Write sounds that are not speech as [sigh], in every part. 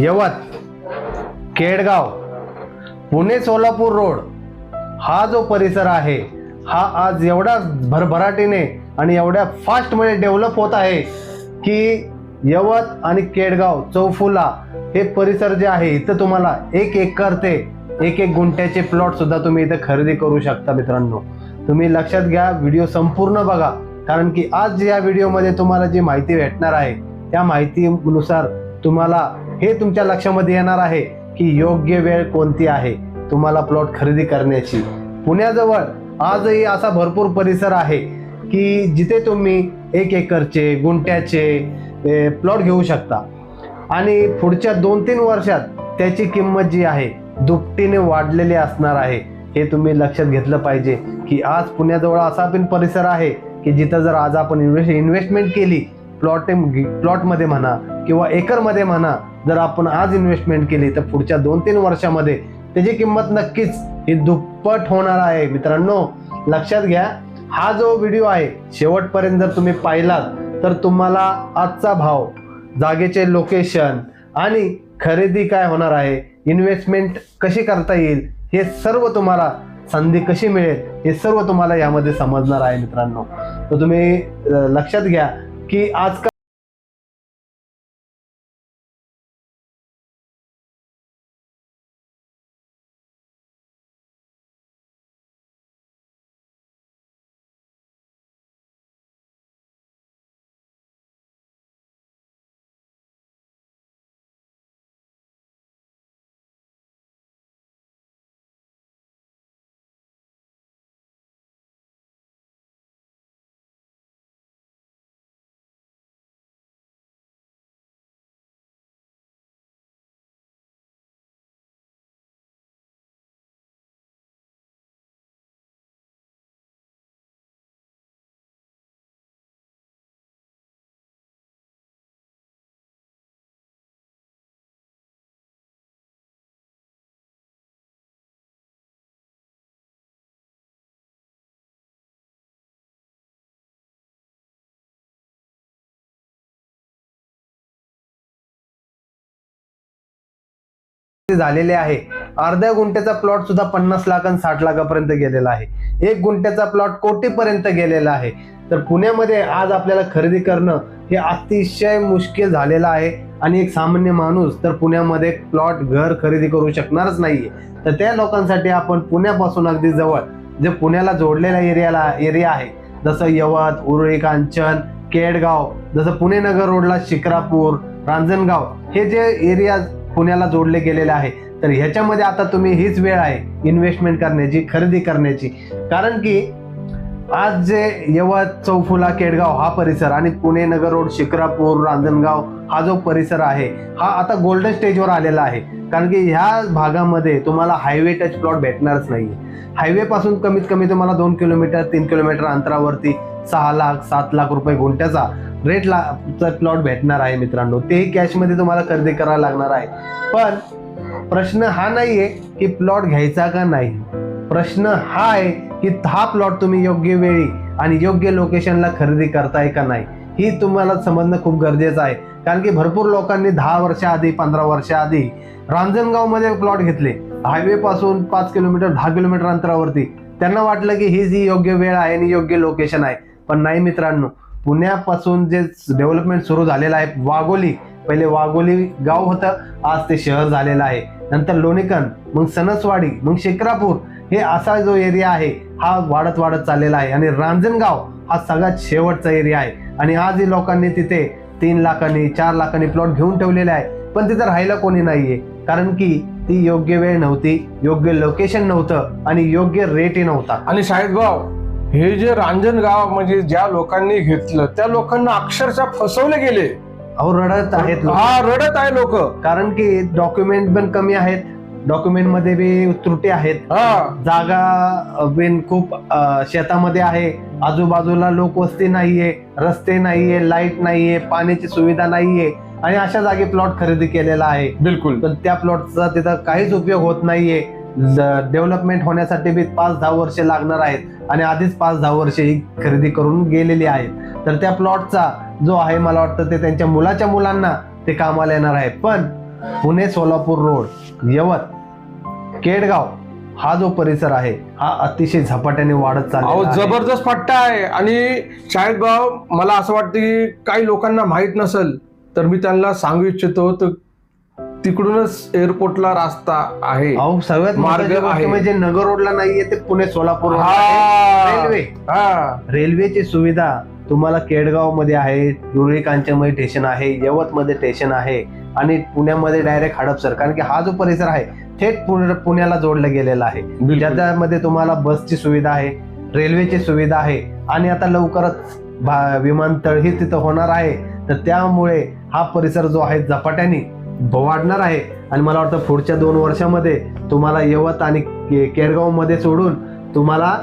यवत Kedgaon Pune Solapur road. हा जो परिसर आहे हा आज एवढा भरभराटीने आणि एवढ्या फास्टमध्ये डेव्हलप होत आहे की यवत आणि केडगाव चौफुला हे परिसर जे आहे इथं तुम्हाला एक एकर ते एक एक गुंठ्याचे प्लॉट सुद्धा तुम्ही इथे खरेदी करू शकता मित्रांनो. तुम्ही लक्षात घ्या व्हिडिओ संपूर्ण बघा कारण की आज या व्हिडिओमध्ये तुम्हाला जी माहिती भेटणार आहे त्या माहितीनुसार तुम्हाला हे तुमच्या लक्षामध्ये येणार आहे की योग्य वेळ कोणती आहे? तुम्हाला प्लॉट खरेदी करण्याची. पुण्याजवळ आजही असा भरपूर परिसर आहे की जिथे तुम्ही एक एकरचे गुंट्याचे प्लॉट घेऊ शकता. आणि पुढच्या दोन तीन वर्षात त्याची किंमत जी आहे दुपटीने वाढलेली असणार आहे. हे तुम्ही लक्षात घेतलं पाहिजे की आज पुण्याजवळ असा पण परिसर आहे की जिथं जर आज आपण इन्व्हेस्ट इन्व्हेस्टमेंट केली प्लॉट प्लॉटमध्ये म्हणा किंवा एकरमध्ये म्हणा जर आपण आज इन्व्हेस्टमेंट केली तर पुढच्या दोन तीन वर्षामध्ये त्याची किंमत नक्कीच ही दुप्पट होणार आहे. मित्रांनो लक्षात घ्या हा जो व्हिडिओ आहे शेवटपर्यंत जर तुम्ही पाहिलात तर तुम्हाला आजचा भाव जागेचे लोकेशन आणि खरेदी काय होणार आहे इन्व्हेस्टमेंट कशी करता येईल हे सर्व तुम्हाला संधी कशी मिळेल हे सर्व तुम्हाला यामध्ये समजणार आहे मित्रांनो. तर तुम्ही लक्षात घ्या की आजकाल झालेले आहे. अर्ध्या गुंठ्याचा प्लॉट सुद्धा पन्नास लाख आणि साठ लाखापर्यंत गेलेला आहे. एक गुंठ्याचा प्लॉट कोटीपर्यंत गेलेला आहे. तर पुण्यामध्ये आज आपल्याला खरेदी करणं हे अतिशय मुश्किल झालेलं आहे. आणि एक सामान्य माणूस तर पुण्यामध्ये प्लॉट घर खरेदी करू शकणारच नाहीये. तर त्या लोकांसाठी आपण पुण्यापासून अगदी जवळ जे पुण्याला जोडलेला एरियाला एरिया आहे जसं यवत उरुळी कांचन केडगाव जसं पुणे नगर रोडला शिक्रापूर रांजणगाव हे जे एरिया पुण्याला जोडले गेलेले आहे. तर ह्याच्यामध्ये आता तुम्ही हीच वेळ आहे इन्व्हेस्टमेंट करण्याची खरेदी करण्याची. कारण की आज जे यवत चौफुला केडगाव हा परिसर आणि पुणे नगर रोड शिक्रापूर रांजणगाव हा जो परिसर आहे हा आता गोल्डन स्टेजवर आलेला आहे. कारण की ह्या भागामध्ये तुम्हाला हायवे टच प्लॉट भेटणारच नाही हायवेपासून कमीत कमी तुम्हाला दोन किलोमीटर तीन किलोमीटर अंतरावरती सहा लाख सात लाख रुपये गुंठ्याचा रेट ला प्लॉट भेटणार आहे मित्रांनो. तेही कॅशमध्ये तुम्हाला खरेदी करावं लागणार आहे. पण प्रश्न हा नाहीये की प्लॉट घ्यायचा का नाही. प्रश्न हा आहे की हा प्लॉट तुम्ही योग्य वेळी आणि योग्य लोकेशनला खरेदी करताय का नाही. ही तुम्हाला समजणं खूप गरजेचं आहे. कारण की भरपूर लोकांनी दहा वर्षाआधी पंधरा वर्षाआधी रांजणगावमध्ये प्लॉट घेतले. हायवेपासून पाच किलोमीटर दहा किलोमीटर अंतरावरती. त्यांना वाटलं की ही जी योग्य वेळ आहे आणि योग्य लोकेशन आहे पण नाही मित्रांनो पुण्यापासून जे डेव्हलपमेंट सुरू झालेलं आहे वाघोली पहिले वाघोली गाव होतं आज ते शहर झालेलं आहे. नंतर लोणीकण मग सणसवाडी मग शिक्रापूर हे असा जो एरिया आहे हा वाढत वाढत चाललेला आहे. आणि रांजणगाव हा सगळ्यात शेवटचा एरिया आहे. आणि आजही लोकांनी तिथे तीन लाखांनी चार लाखांनी प्लॉट घेऊन ठेवलेले आहे. पण तिथं राहायला कोणी नाहीये. कारण की ती योग्य वेळ नव्हती योग्य लोकेशन नव्हतं आणि योग्य रेटही नव्हता. आणि शाळेत भाऊ हे जे रांजणगाव म्हणजे ज्या लोकांनी घेतलं त्या लोकांना अक्षरशः फसवले गेले. अहो रडत आहेत लोक. हा रडत आहे लोक. कारण की डॉक्युमेंट पण कमी आहेत. डॉक्युमेंटमध्ये बी त्रुटी आहेत. हा. जागा बिन खूप अ, शेतामध्ये आहे. आजूबाजूला लोकवस्ती नाहीये रस्ते नाहीये लाइट नाहीये पाण्याची सुविधा नाहीये. आणि अशा जागी प्लॉट खरेदी केलेला आहे. बिलकुल. पण त्या प्लॉटचा तिथं काहीच उपयोग होत नाहीये. डेव्हलपमेंट होण्यासाठी बी पाच दहा वर्षे लागणार आहेत. आणि आधीच पाच दहा वर्षे ही खरेदी करून गेलेली आहेत. तर त्या प्लॉटचा जो आहे मला वाटतं ते त्यांच्या मुलाच्या मुलांना ते कामाला येणार आहे. पण पुणे सोलापूर रोड यवत केडगाव हा जो परिसर आहे हा अतिशय झपाट्याने वाढत चालला. जबरदस्त पट्टा आहे. आणि भाऊ मला असं वाटतं की काही लोकांना माहीत नसेल तर मी त्यांना सांगू इच्छितो. तर तिकडूनच एअरपोर्टला रास्ता आहे अहो सगळ्यात मार्ग महत्त्वाची गोष्ट आहे. म्हणजे नगर रोडला नाहीये ते पुणे सोलापूर रोडला आहे. हा. रेल्वे हा रेल्वेची सुविधा तुम्हाला केडगावमध्ये आहे धुळे कांचनमध्ये स्टेशन आहे यवत मध्ये स्टेशन आहे आणि पुण्यामध्ये डायरेक्ट हडपसर कारण की हा जो परिसर आहे थेट पुणे- पुण्याला जोडला गेलेला आहे बिलकुल. ज्याच्यामध्ये तुम्हाला बसची सुविधा आहे रेल्वेची सुविधा आहे आणि आता लवकरच भा- विमानतळ ही तिथं होणार आहे तर त्यामुळे हा परिसर जो आहे झपाट्याने वाढणार आहे. आणि मला वाटतं पुढच्या दोन वर्षामध्ये तुम्हाला यवत आणि के- केडगावमध्ये सोडून तुम्हाला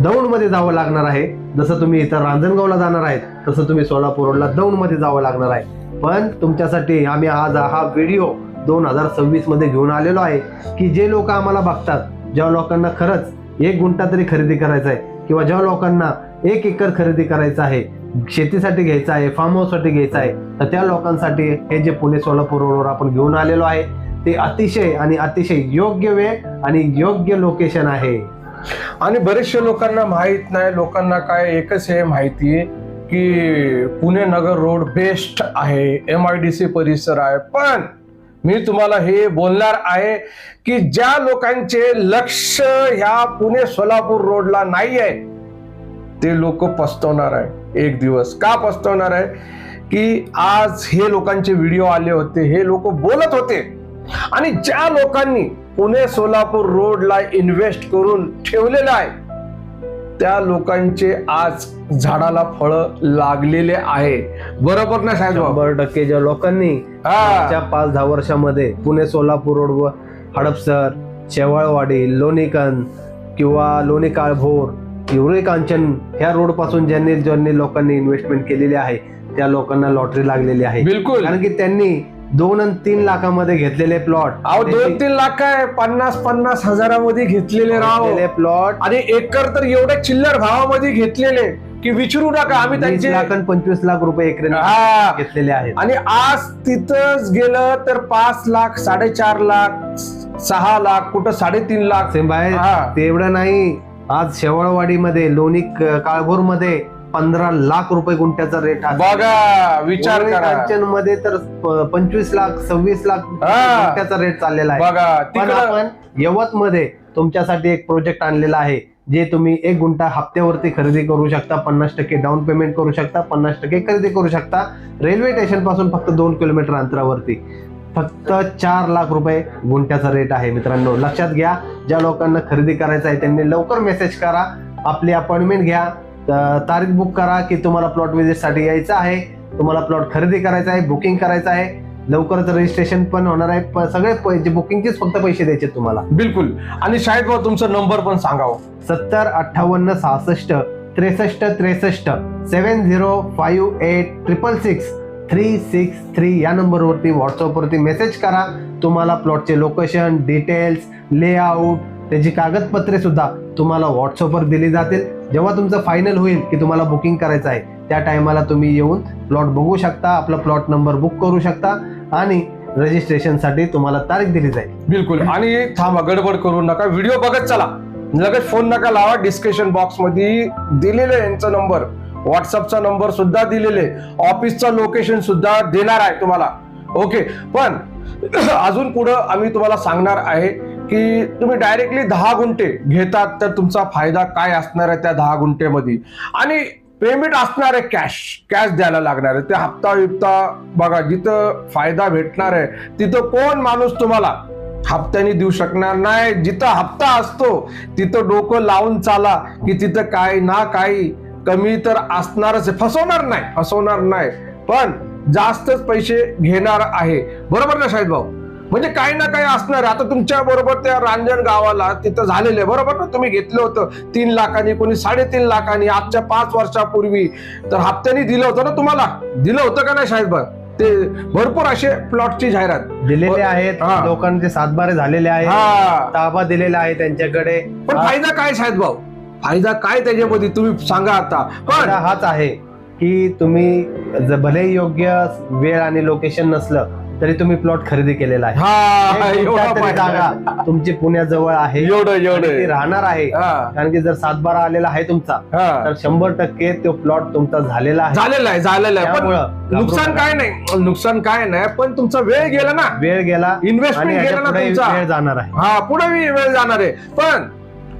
दौंडमध्ये जावं लागणार आहे. जसं तुम्ही इथं रांजणगावला जाणार आहेत तसं तुम्ही सोलापूर रोडला दौंडमध्ये जावं लागणार आहे. पण तुमच्यासाठी आम्ही आज हा व्हिडिओ दोन हजार सव्वीसमध्ये घेऊन आलेलो आहे की जे लोक आम्हाला बघतात ज्या लोकांना खरंच एक गुंठा तरी खरेदी करायचा आहे किंवा ज्या लोकांना एक एकर खरेदी करायचं आहे शेतीसाठी घ्यायचं आहे फार्म हाऊससाठी घ्यायचं आहे तर त्या लोकांसाठी हे जे पुणे सोलापूर रोडवर आपण घेऊन आलेलो आहे ते अतिशय आणि अतिशय योग्य वेळ आणि योग्य लोकेशन आहे. आणि बरेचशे लोकांना माहीत नाही लोकांना काय एकच हे माहिती आहे की पुणे नगर रोड बेस्ट आहे एम आय डी सी परिसर आहे. पण मी तुम्हाला हे बोलणार आहे की ज्या लोकांचे लक्ष ह्या पुणे सोलापूर रोडला नाही आहे ते लोक पस्तवणार आहे. एक दिवस का पस्तवणार आहे? की आज हे लोकांचे व्हिडिओ आले होते हे लोक बोलत होते. आणि ज्या लोकांनी पुणे सोलापूर रोडला इन्व्हेस्ट करून ठेवलेलं आहे त्या लोकांचे आज झाडाला फळ लागलेले आहे. बरोबर ना साहेब? शंभर टक्के ज्या लोकांनी पाच दहा वर्षामध्ये पुणे सोलापूर रोडवर हडपसर शेवाळवाडी लोणीकंद किंवा लोणी काळभोर हिवरे कांचन ह्या रोडपासून ज्यांनी ज्यांनी लोकांनी इन्व्हेस्टमेंट केलेली आहे त्या लोकांना लॉटरी लागलेली आहे. बिलकुल. कारण की त्यांनी दोन आणि तीन लाखामध्ये घेतलेले प्लॉट अहो दोन तीन लाख आहे. पन्नास पन्नास हजारामध्ये घेतलेले राव. प्लॉट आणि एकर तर एवढ्या चिल्लर भावामध्ये घेतलेले की विचारू नका आम्ही त्यांचे लाख आणि पंचवीस लाख रुपये एकरे हा. घेतलेले आहेत. आणि आज तिथंच गेलं तर पाच लाख साडेचार लाख सहा लाख कुठं साडेतीन लाख. तेवढं नाही. आज शेवाळवाडीमध्ये लोणी काळभोरमध्ये पंधरा लाख रुपये गुंठ्याचा रेट आहे. बघा विचार कांचनमध्ये तर पंचवीस लाख सव्वीस लाख. गुंठ्याचा रेट चाललेला आहे. बघा पण आपण यवत मध्ये तुमच्यासाठी एक प्रोजेक्ट आणलेला आहे जे तुम्ही एक गुंठा हप्त्यावरती खरेदी करू शकता पन्नास टक्के डाऊन पेमेंट करू शकता पन्नास टक्के खरेदी करू शकता. रेल्वे स्टेशनपासून फक्त दोन किलोमीटर अंतरावरती. फक्त चार लाख रुपये गुंठ्याचा रेट आहे मित्रांनो. लक्षात घ्या ज्या लोकांना खरेदी करायचं आहे त्यांनी लवकर मेसेज करा आपली अपॉइंटमेंट घ्या तारीख बुक करा की तुम्हाला प्लॉट विजिटसाठी यायचं आहे तुम्हाला प्लॉट खरेदी करायचा आहे बुकिंग करायचं आहे. लवकरच रजिस्ट्रेशन पण होणार आहे सगळे पैसे बुकिंगचेच फक्त पैसे द्यायचे तुम्हाला. बिलकुल. आणि शाळेत भाऊ तुमचा नंबर पण सांगावं. सत्तर अठ्ठावन्न सहासष्ट त्रेसष्ट त्रेसष्ट seven zero five eight triple six three six three या नंबरवरती व्हॉट्सअपवरती मेसेज करा. तुम्हाला प्लॉटचे लोकेशन डिटेल्स लेआउट त्याची कागदपत्रे सुद्धा तुम्हाला व्हॉट्सअपवर दिली जातील. जेव्हा तुमचं फायनल होईल की तुम्हाला बुकिंग करायचं आहे त्या टायमाला तुम्ही येऊन प्लॉट बघू शकता आपला प्लॉट नंबर बुक करू शकता आणि रजिस्ट्रेशनसाठी तुम्हाला तारीख दिली जाईल. बिलकुल. आणि थांबा गडबड करू नका. व्हिडिओ बघत चला. लगेच फोन नका लावा. डिस्क्रिप्शन बॉक्समध्ये दिलेलं आहे यांचा नंबर व्हॉट्सअपचा नंबर सुद्धा दिलेले ऑफिसचं लोकेशन सुद्धा देणार आहे तुम्हाला. ओके पण [clears throat] अजून पुढं आम्ही तुम्हाला सांगणार आहे की तुम्ही डायरेक्टली दहा गुंठे घेतात तर तुमचा फायदा काय असणार आहे त्या दहा गुंठेमध्ये? आणि पेमेंट असणार आहे कॅश कॅश द्यायला लागणार आहे. ते हप्ता बिप्ता बघा जिथं फायदा भेटणार आहे तिथं कोण माणूस तुम्हाला हप्त्याने देऊ शकणार नाही. जिथं हप्ता असतो तिथं डोकं लावून चाला की तिथं काय ना काही कमी तर असणारच आहे. फसवणार नाही फसवणार नाही. पण जास्तच पैसे घेणार आहे. बरोबर ना शाहिद भाऊ? म्हणजे काही ना काही असणार आहे. आता तुमच्या बरोबर त्या रांजण गावाला तिथं झालेलं आहे. बरोबर ना? तुम्ही घेतलं होतं तीन लाखांनी कोणी साडेतीन लाखांनी आजच्या पाच वर्षापूर्वी. तर हप्त्याने दिलं होतं ना तुम्हाला? दिलं होतं का नाही शाहिद भाऊ? ते भरपूर असे प्लॉटची जाहिरात. दिलेले आहेत. लोकांचे सातबारे झालेले आहेत. ताबा दिलेला आहे त्यांच्याकडे. पण फायदा काय शाहिद भाऊ? फायदा काय त्याच्यामध्ये तुम्ही सांगा आता. पण हाच आहे की तुम्ही ज- भले योग्य वेळ आणि लोकेशन नसलं तरी तुम्ही प्लॉट खरेदी केलेला आहे. हा एक एवढा. जागा तुमची पुण्याजवळ आहे एवढं आणि ती एवढं राहणार आहे. हा. कारण की जर सातबारा आलेला आहे तुमचा हा. तर शंभर टक्के तो प्लॉट तुमचा झालेला आहे. झालेलं आहे झालेलं आहे. पण त्यामुळं घाबरू नुकसान नका. काय नाही. नुकसान काय नाही पण तुमचा वेळ गेला ना. वेळ गेला आणि इन्व्हेस्टमेंट गेला ना पुढे तुमचा. वेळ जाणार आहे. हा पुढे वेळ जाणार आहे. पण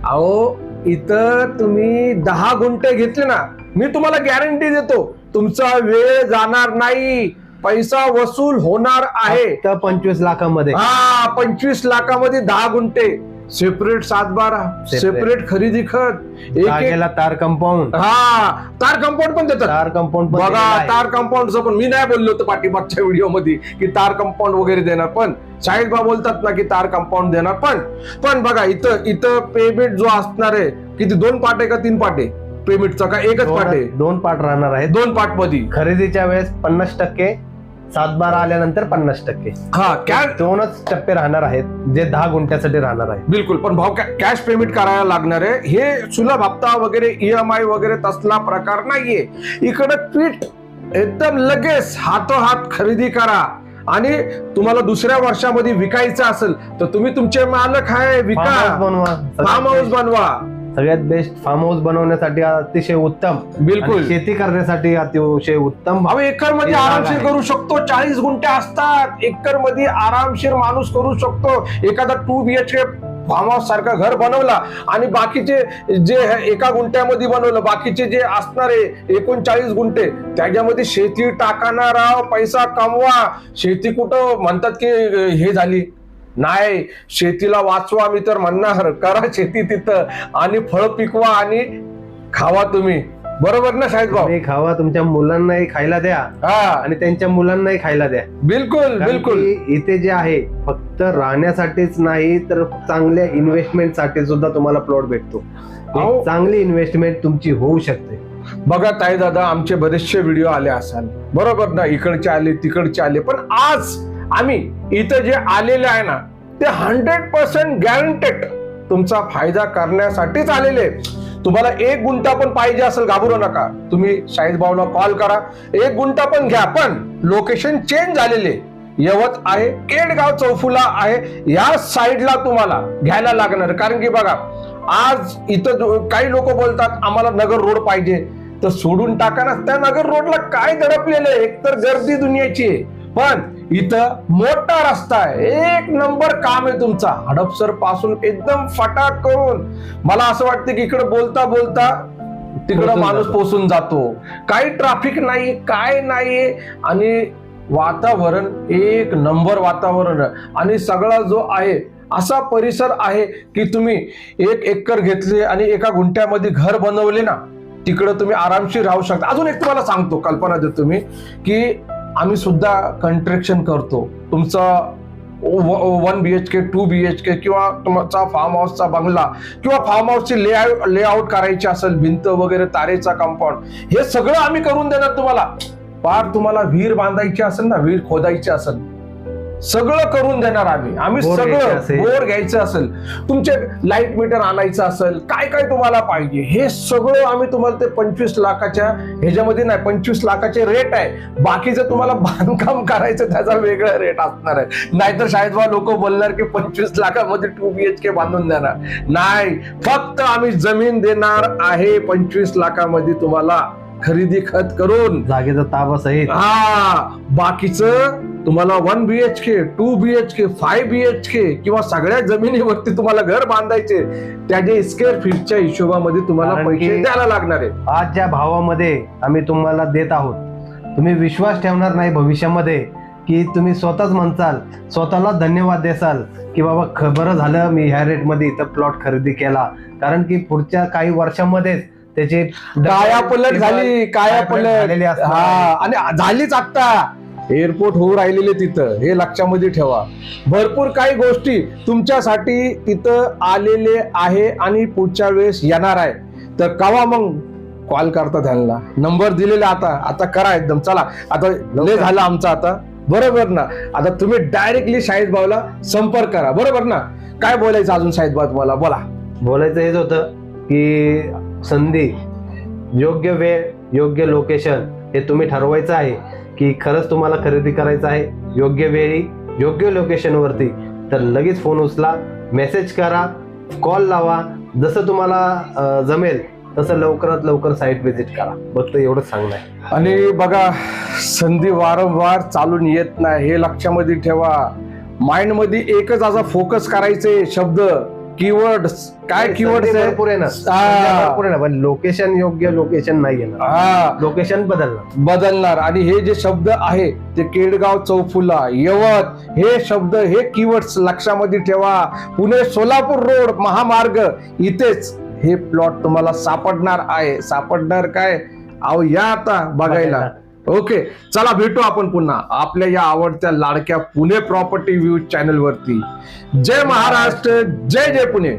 अहो इथं तुम्ही दहा गुंठे घेतले ना मी तुम्हाला गॅरंटी देतो तुमचा वेळ जाणार नाही. पैसा वसूल होणार आहे. तर पंचवीस लाखामध्ये. हा पंचवीस लाखामध्ये दहा गुंठे. सेपरेट सात बारा Separate. सेपरेट खरेदी खत एक एक जागेला तार कंपाऊंड हा तार कंपाऊंड पण देतात. तार कंपाऊंड पण बघा दिलेलं आहे. तार कंपाऊंडचं पण मी नाही बोललो होतो पाठीमागच्या व्हिडिओमध्ये की तार कंपाऊंड वगैरे देणार पण शाहिद बा बोलतात ना की तार कंपाऊंड देणार पण पण बघा इथं इथं पेमेंट जो असणार आहे किती दोन पाट आहे का तीन पाट? आहे पेमेंटचा का एकच पाट? आहे दोन- पार्ट राहणार आहेत. दोन पार्टमध्ये खरेदीच्या वेळेस पन्नास टक्के सात बारा आल्यानंतर पन्नास टक्के. हा कॅश दोनच टप्पे राहणार आहेत जे दहा गुंठ्यासाठी राहणार आहे बिलकुल पण भाव कॅश पेमेंट करायला लागणार आहे. हे सुलभ हप्ता वगैरे ईएमआय वगैरे तसला प्रकार नाहीये. इकडे पीठ एकदम लगेच हातोहात खरेदी करा. आणि तुम्हाला दुसऱ्या वर्षामध्ये विकायचं असेल तर तुम्ही तुमचे मालक आहे विका. बनवा. फार्म हाऊस बनवा. सगळ्यात बेस्ट फार्म हाऊस बनवण्यासाठी अतिशय उत्तम. बिलकुल. शेती करण्यासाठी अतिशय उत्तम. अहो एकरमध्ये आरामशीर. करू शकतो. चाळीस गुंठे असतात. एकरमध्ये आरामशीर माणूस करू शकतो. एखादा टू बीएचके फार्म हाऊस सारखं घर बनवला आणि बाकीचे जे एका गुंठ्यामध्ये बनवलं बाकीचे जे असणारे एकोणचाळीस गुंठे त्याच्यामध्ये शेती टाकाना राव पैसा कमवा. शेती कुठं म्हणतात की हे झाली. नाही शेतीला वाचवा मी तर म्हणणार. करा शेती तिथं आणि फळ पिकवा आणि खावा तुम्ही. बरोबर ना शाहिद भाऊ? तुम्ही खावा तुमच्या मुलांनाही खायला द्या हा. आणि त्यांच्या मुलांनाही खायला द्या. बिलकुल कारण बिलकुल. की इथे जे आहे फक्त राहण्यासाठीच नाही तर चांगल्या इन्व्हेस्टमेंटसाठी सुद्धा तुम्हाला प्लॉट भेटतो. एक. चांगली इन्व्हेस्टमेंट तुमची होऊ शकते. बघा ताई दादा आमचे बरेचसे व्हिडिओ आले असाल. बरोबर ना इकडचे आले तिकडचे आले. पण आज आम्ही इथं जे आलेले आहे ना ते हंड्रेड पर्सेंट गॅरंटेड तुमचा फायदा करण्यासाठीच आलेले तुम्हाला एक गुंठा पण पाहिजे असेल घाबरू नका. तुम्ही शाहीद भाऊला कॉल करा. एक गुंठा पण घ्या पण लोकेशन चेंज झालेले यवत आहे केडगाव चौफुला आहे या साईडला तुम्हाला घ्यायला लागणार. कारण की बघा आज इथं काही लोक बोलतात आम्हाला नगर रोड पाहिजे. तर सोडून टाका ना त्या नगर रोडला काय दडपलेलं आहे? एकतर गर्दी दुनियाची आहे. पण इथं मोठा रस्ता आहे. एक नंबर काम आहे तुमचा. हडपसरपासून एकदम फटाक करून. मला असं वाटतं की इकडे बोलता बोलता तिकडं माणूस. पोचून जातो. काही ट्रॅफिक नाही काय नाहीये. आणि वातावरण एक नंबर वातावरण. आणि सगळा जो आहे असा परिसर आहे की तुम्ही एक एकर घेतले आणि एका गुंठ्यामध्ये घर बनवले ना तिकडं तुम्ही आरामशीर राहू शकता. अजून एक तुम्हाला सांगतो कल्पना देतो मी की आम्ही सुद्धा कंट्रॅक्शन करतो. तुमचं one B H K two B H K किंवा तुमचा फार्म हाऊसचा बंगला किंवा फार्म हाऊसची लेआउट लेआउट करायची असेल भिंत वगैरे तारेचा कंपाऊंड हे सगळं आम्ही करून देणार तुम्हाला. पार तुम्हाला विहीर बांधायची असेल ना विहीर खोदायची असेल सगळं करून देणार आम्ही. आम्ही सगळं. बोर घ्यायचं असेल. तुमचे लाइट मीटर आणायचं असेल काय काय तुम्हाला पाहिजे? हे सगळं आम्ही तुम्हाला ते पंचवीस लाखाच्या ह्याच्यामध्ये नाही पंचवीस लाखाचे रेट आहे. बाकीचं तुम्हाला बांधकाम करायचं त्याचा वेगळा रेट असणार आहे. नाहीतर शाळेत लोक बोलणार की पंचवीस लाखामध्ये टू बी एच के बांधून देणार. नाही फक्त आम्ही जमीन देणार आहे पंचवीस लाखामध्ये तुम्हाला खरेदी खत करून. जागेचा ताबा सहित. हा बाकीचं तुम्हाला one B H K two B H K five B H K किंवा सगळ्या जमिनीवरती तुम्हाला घर बांधायचे त्याच्या स्क्वेअर फीटच्या हिशोबामध्ये तुम्हाला पैसे द्यायला लागणार आहे. आज ज्या भावामध्ये आम्ही तुम्हाला देत आहोत. तुम्ही विश्वास ठेवणार नाही भविष्यामध्ये की तुम्ही स्वतःच म्हणसाल स्वतःला धन्यवाद देसाल की बाबा ख- बरं झालं मी ह्या रेटमध्ये इथं प्लॉट खरेदी केला. कारण की पुढच्या काही वर्षांमध्येच त्याचे काया पलट झाली काया पलट. आणि झालीच आता एअरपोर्ट होऊ राहिलेले तिथं हे लक्षामध्ये ठेवा. भरपूर काही गोष्टी तुमच्यासाठी तिथं आलेले आहे आणि पुढच्या वेळेस येणार आहे. तर कवा मग कॉल करता त्यांना? नंबर दिलेला आता आता करा एकदम चला. आता लय झालं आमचं आता. बरोबर ना? आता तुम्ही डायरेक्टली शाहिद भाऊला संपर्क करा. बरोबर ना? काय बोलायचं अजून शाहिद भाऊ तुम्हाला? बोला. बोलायचं हेच होतं की संधी योग्य वेळ योग्य लोकेशन हे तुम्ही ठरवायचं आहे. की खरंच तुम्हाला खरेदी करायचं आहे योग्य वेळी योग्य लोकेशनवरती तर लगेच फोन उचला मेसेज करा कॉल लावा. जसं तुम्हाला जमेल तसं लवकरात लवकर साईट व्हिजिट करा. फक्त एवढंच सांगणं आहे. आणि बघा संधी वारंवार चालून येत नाही. हे लक्षामध्ये ठेवा. माइंडमध्ये एकच असा फोकस करायचे शब्द. कीवर्ड काय कीवर्ड भरपूर आहे ना. संधी भरपूर आहे ना. पण लोकेशन योग्य लोकेशन नाही येणार हा. लोकेशन बदलणार. बदलणार. आणि हे जे शब्द आहे ते केडगाव चौफुला यवत हे शब्द हे कीवर्ड्स लक्षामध्ये ठेवा. पुणे सोलापूर रोड महामार्ग इथेच हे प्लॉट तुम्हाला सापडणार आहे. सापडणार काय? अहो या आता बघायला. ओके चला भेटू आपण पुन्हा आपल्या या आवडत्या लाडक्या पुणे प्रॉपर्टी व्ह्यू चॅनल वरती जय महाराष्ट्र जय जय पुणे.